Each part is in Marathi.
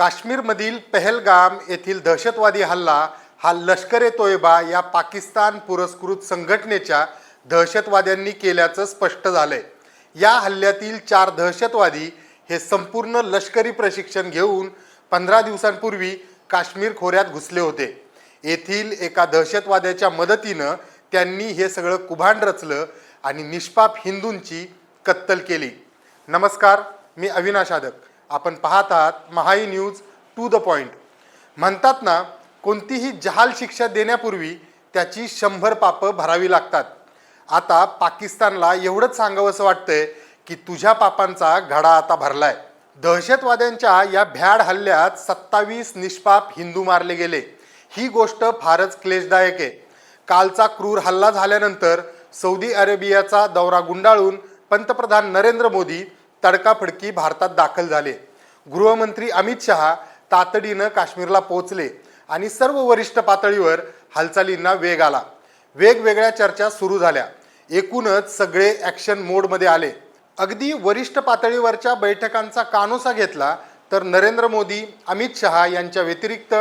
काश्मीरमधील पहलगाम येथील दहशतवादी हल्ला हा लष्कर ए तोयबा या पाकिस्तान पुरस्कृत संघटनेच्या दहशतवाद्यांनी केल्याचं स्पष्ट झालंय. या हल्ल्यातील चार दहशतवादी हे संपूर्ण लष्करी प्रशिक्षण घेऊन पंधरा दिवसांपूर्वी काश्मीर खोऱ्यात घुसले होते. येथील एका दहशतवाद्याच्या मदतीनं त्यांनी हे सगळं कुभांड रचलं आणि निष्पाप हिंदूंची कत्तल केली. नमस्कार मी अविनाश आदक. आपण पाहत आहात Mahai news to the point. म्हणतात ना कोणतीही जहाल शिक्षा देण्यापूर्वी त्याची शंभर पापं भरावी लागतात. आता पाकिस्तानला एवढंच सांगावंसं वाटतंय की तुझ्या पापांचा घडा आता भरलाय. दहशतवाद्यांच्या या भ्याड हल्ल्यात सत्तावीस निष्पाप हिंदू मारले गेले. ही गोष्ट फारच क्लेशदायक आहे. कालचा क्रूर हल्ला झाल्यानंतर सौदी अरेबियाचा दौरा गुंडाळून पंतप्रधान नरेंद्र मोदी तडकाफडकी भारतात दाखल झाले. गृहमंत्री अमित शहा तातडीनं काश्मीरला पोहोचले आणि सर्व वरिष्ठ पातळीवर हालचालींना वेग आला. वेगवेगळ्या चर्चा सुरू झाल्या. एकूणच सगळे ॲक्शन मोडमध्ये आले. अगदी वरिष्ठ पातळीवरच्या बैठकांचा कानोसा घेतला तर नरेंद्र मोदी अमित शहा यांच्या व्यतिरिक्त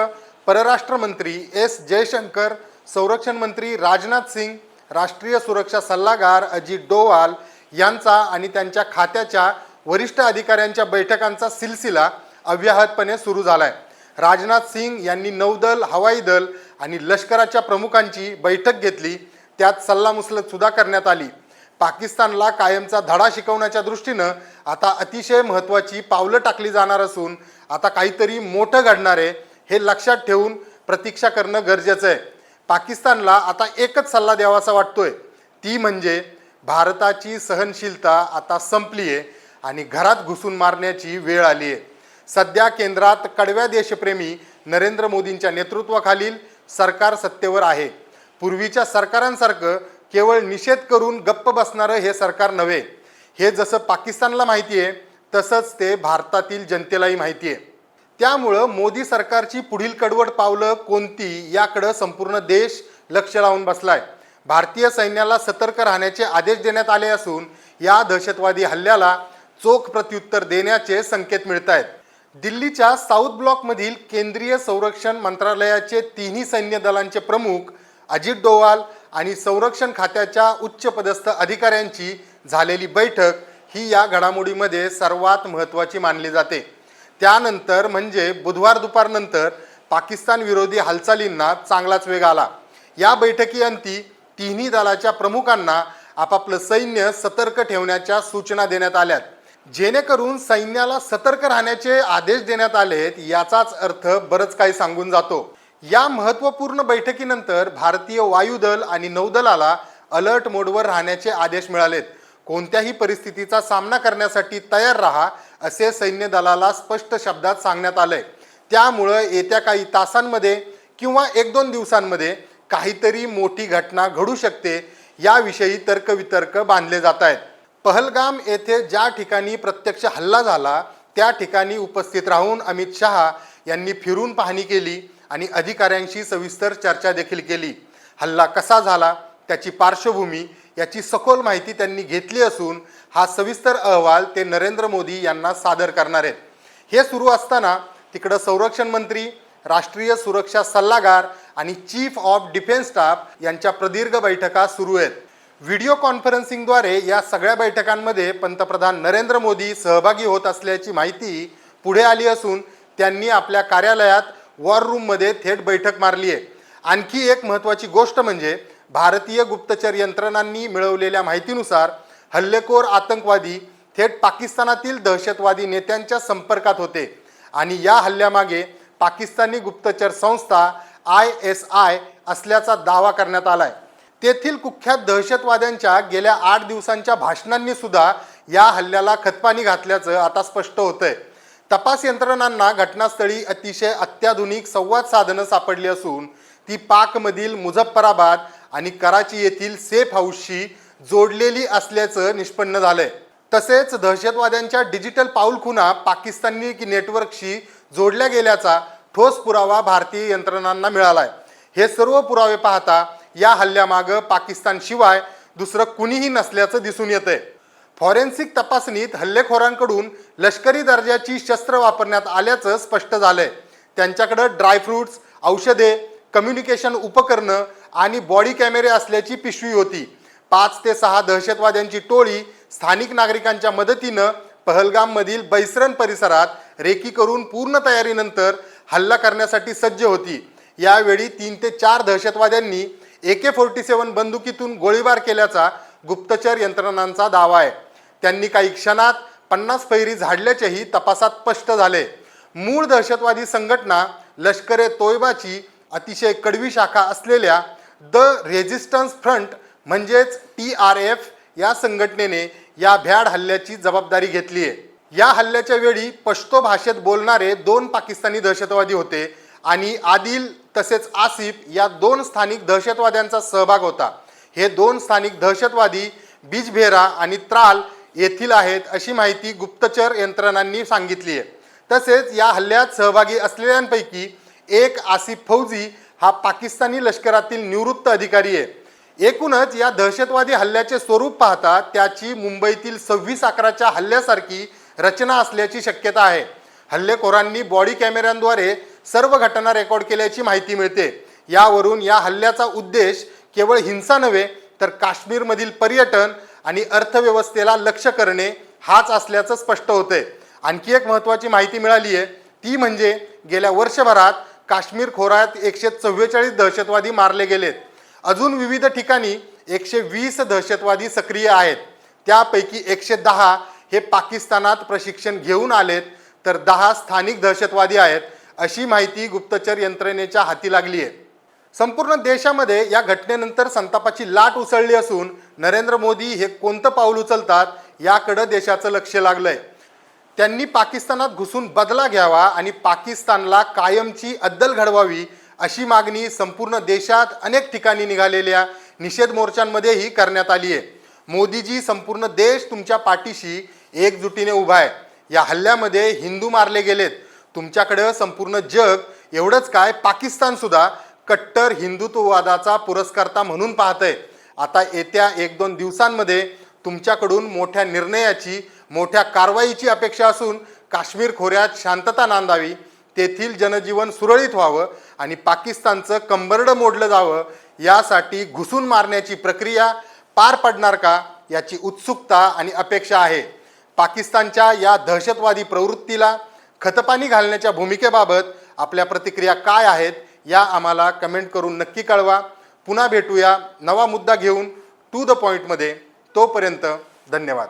परराष्ट्र मंत्री एस जयशंकर संरक्षण मंत्री राजनाथ सिंग राष्ट्रीय सुरक्षा सल्लागार अजित डोवाल यांचा आणि त्यांच्या खात्याच्या वरिष्ठ अधिकाऱ्यांच्या बैठकांचा सिलसिला अव्याहतपणे सुरू झाला आहे राजनाथ सिंग यांनी नौदल हवाई दल आणि लष्कराच्या प्रमुखांची बैठक घेतली. त्यात सल्लामसलत सुद्धा करण्यात आली. पाकिस्तानला कायमचा धडा शिकवण्याच्या दृष्टीनं आता अतिशय महत्त्वाची पावलं टाकली जाणार असून आता काहीतरी मोठं घडणार आहे हे लक्षात ठेवून प्रतीक्षा करणं गरजेचं आहे. पाकिस्तानला आता एकच सल्ला द्यावासा वाटतोय. ती म्हणजे भारताची सहनशीलता आता संपली आहे आणि घरात घुसून मारण्याची वेळ आली आहे. सध्या केंद्रात कडव्या देशप्रेमी नरेंद्र मोदींच्या नेतृत्वाखालील सरकार सत्तेवर आहे. पूर्वीच्या सरकारांसारखं केवळ निषेध करून गप्प बसणारं हे सरकार नव्हे. हे जसं पाकिस्तानला माहिती आहे तसंच ते भारतातील जनतेलाही माहिती आहे. त्यामुळं मोदी सरकारची पुढील कडवड पावलं कोणती याकडं संपूर्ण देश लक्ष लावून बसलाय. भारतीय सैन्याला सतर्क राहण्याचे आदेश देण्यात आले असून या दहशतवादी हल्ल्याला चोख प्रत्युत्तर देण्याचे संकेत मिळत आहेत दिल्लीच्या साऊथ ब्लॉकमधील केंद्रीय संरक्षण मंत्रालयाचे तिन्ही सैन्य दलांचे प्रमुख अजित डोवाल आणि संरक्षण खात्याच्या उच्चपदस्थ अधिकाऱ्यांची झालेली बैठक ही या घडामोडीमध्ये सर्वात महत्त्वाची मानली जाते. त्यानंतर म्हणजे बुधवार दुपारनंतर पाकिस्तान विरोधी हालचालींना चांगलाच वेग आला. या बैठकीअंती तिन्ही दलाच्या प्रमुखांना आपापलं सैन्य सतर्क ठेवण्याच्या सूचना देण्यात आल्यात. जेणेकरून सैन्याला सतर्क राहण्याचे आदेश देण्यात आलेत याचाच अर्थ बरंच काही सांगून जातो. या महत्त्वपूर्ण बैठकीनंतर भारतीय वायुदल आणि नौदलाला अलर्ट मोडवर राहण्याचे आदेश मिळालेत. कोणत्याही परिस्थितीचा सामना करण्यासाठी तयार राहा असे सैन्य दलाला स्पष्ट शब्दात सांगण्यात आलंय. त्यामुळं येत्या काही तासांमध्ये किंवा एक दोन दिवसांमध्ये काहीतरी मोठी घटना घडू शकते याविषयी तर्कवितर्क बांधले जात आहेत. पहलगाम येथे ज्या ठिकाणी प्रत्यक्ष हल्ला झाला त्या ठिकाणी उपस्थित राहून अमित शहा यांनी फिरून पाहणी केली आणि अधिकाऱ्यांशी सविस्तर चर्चा देखील केली. हल्ला कसा झाला त्याची पार्श्वभूमी याची सखोल माहिती त्यांनी घेतली असून हा सविस्तर अहवाल ते नरेंद्र मोदी यांना सादर करणार आहेत. हे सुरू असताना तिकडं संरक्षण मंत्री राष्ट्रीय सुरक्षा सल्लागार आणि चीफ ऑफ डिफेन्स स्टाफ यांच्या प्रदीर्घ बैठका सुरू आहेत. व्हिडिओ कॉन्फरन्सिंगद्वारे या सगळ्या बैठकांमध्ये पंतप्रधान नरेंद्र मोदी सहभागी होत असल्याची माहिती पुढे आली असून त्यांनी आपल्या कार्यालयात वॉर रूममध्ये थेट बैठक मारली आहे आणखी एक महत्त्वाची गोष्ट म्हणजे भारतीय गुप्तचर यंत्रणांनी मिळवलेल्या माहितीनुसार हल्लेखोर आतंकवादी थेट पाकिस्तानातील दहशतवादी नेत्यांच्या संपर्कात होते आणि या हल्ल्यामागे पाकिस्तानी गुप्तचर संस्था आय एस आय असल्याचा दावा करण्यात आलाय. तेथील कुख्यात दहशतवाद्यांच्या गेल्या आठ दिवसांच्या भाषणांनी सुद्धा या हल्ल्याला खतपाणी घातल्याचं आता स्पष्ट होतंय. तपास यंत्रणांना घटनास्थळी अतिशय अत्याधुनिक संवाद साधनं सापडली असून ती पाकमधील मुझफ्फराबाद आणि कराची येथील सेफ हाऊसशी जोडलेली असल्याचं निष्पन्न झालंय. तसेच दहशतवाद्यांच्या डिजिटल पाऊलखुणा पाकिस्तानी नेटवर्कशी जोडल्या गेल्याचा ठोस पुरावा भारतीय यंत्रणांना मिळालाय. हे सर्व पुरावे पाहता या हल्ल्यामागं पाकिस्तानशिवाय दुसरं कुणीही नसल्याचं दिसून येतंय. फॉरेन्सिक तपासणीत हल्लेखोरांकडून लष्करी दर्जाची शस्त्र वापरण्यात आल्याचं स्पष्ट झालंय. त्यांच्याकडं ड्रायफ्रुट्स औषधे कम्युनिकेशन उपकरणं आणि बॉडी कॅमेरे असल्याची पिशवी होती. पाच ते सहा दहशतवाद्यांची टोळी स्थानिक नागरिकांच्या मदतीनं पहलगाममधील बैसरन परिसरात रेकी करून पूर्ण तयारीनंतर हल्ला करण्यासाठी सज्ज होती. यावेळी तीन ते चार दहशतवाद्यांनी ए के फोर्टी सेवन बंदुकीतून गोळीबार केल्याचा गुप्तचर यंत्रणांचा दावा आहे. त्यांनी काही क्षणात पन्नास फैरी झाडल्याचेही तपासात स्पष्ट झाले. मूळ दहशतवादी संघटना लष्कर ए तोयबाची अतिशय कडवी शाखा असलेल्या द रेझिस्टन्स फ्रंट म्हणजेच टी आर एफ या संघटनेने या भ्याड हल्ल्याची जबाबदारी घेतली आहे या हल्ल्याच्या वेळी पश्तो भाषेत बोलणारे दोन पाकिस्तानी दहशतवादी होते. आणि आदिल तसेच आसिफ या दोन स्थानिक दहशतवाद्यांचा सहभाग होता. हे दोन स्थानिक दहशतवादी बिजभेरा आणि त्राल येथील आहेत अशी माहिती गुप्तचर यंत्रणांनी सांगितली आहे. तसेच या हल्ल्यात सहभागी असलेल्यांपैकी एक आसिफ फौजी हा पाकिस्तानी लष्करातील निवृत्त अधिकारी आहे. एकूणच या दहशतवादी हल्ल्याचे स्वरूप पाहता त्याची मुंबईतील सव्वीस अकराच्या हल्ल्यासारखी रचना असल्याची शक्यता आहे. हल्लेखोरांनी बॉडी कॅमेऱ्यांद्वारे सर्व घटना रेकॉर्ड केल्याची माहिती मिळते. यावरून या हल्ल्याचा उद्देश केवळ हिंसा नव्हे तर काश्मीरमधील पर्यटन आणि अर्थव्यवस्थेला लक्ष करणे हाच असल्याचं स्पष्ट होतंय. आणखी एक महत्त्वाची माहिती मिळाली आहे ती म्हणजे गेल्या वर्षभरात काश्मीर खोऱ्यात एकशे चव्वेचाळीस दहशतवादी मारले गेलेत. अजून विविध ठिकाणी एकशे वीस दहशतवादी सक्रिय आहेत. त्यापैकी एकशे दहा हे पाकिस्तानात प्रशिक्षण घेऊन आलेत तर दहा स्थानिक दहशतवादी आहेत. अशी माहिती गुप्तचर यंत्रणेच्या हाती लागली आहे संपूर्ण देशामध्ये या घटनेनंतर संतापाची लाट उसळली असून नरेंद्र मोदी हे कोणतं पाऊल उचलतात याकडं देशाचं लक्ष लागलंय. त्यांनी पाकिस्तानात घुसून बदला घ्यावा आणि पाकिस्तानला कायमची अद्दल घडवावी अशी मागणी संपूर्ण देशात अनेक ठिकाणी निघालेल्या निषेध मोर्चांमध्येही करण्यात आली आहे मोदीजी संपूर्ण देश तुमच्या पाठीशी एकजुटीने उभा आहे. या हल्ल्यामध्ये हिंदू मारले गेलेत. तुमच्याकडं संपूर्ण जग एवढंच काय? पाकिस्तान सुद्धा कट्टर हिंदुत्ववादाचा पुरस्कर्ता म्हणून पाहतंय. आता येत्या एक दोन दिवसांमध्ये तुमच्याकडून मोठ्या निर्णयाची मोठ्या कारवाईची अपेक्षा असून काश्मीर खोऱ्यात शांतता नांदावी तेथील जनजीवन सुरळीत व्हावं आणि पाकिस्तानचं कंबरडं मोडलं जावं यासाठी घुसून मारण्याची प्रक्रिया पार पडणार का याची उत्सुकता आणि अपेक्षा आहे. पाकिस्तानच्या या दहशतवादी प्रवृत्तीला खतपाणी घालण्याच्या भूमिकेबाबत आपल्या प्रतिक्रिया काय आहेत या आम्हाला कमेंट करून नक्की कळवा. पुन्हा भेटूया नवा मुद्दा घेऊन टू द पॉईंटमध्ये तोपर्यंत धन्यवाद.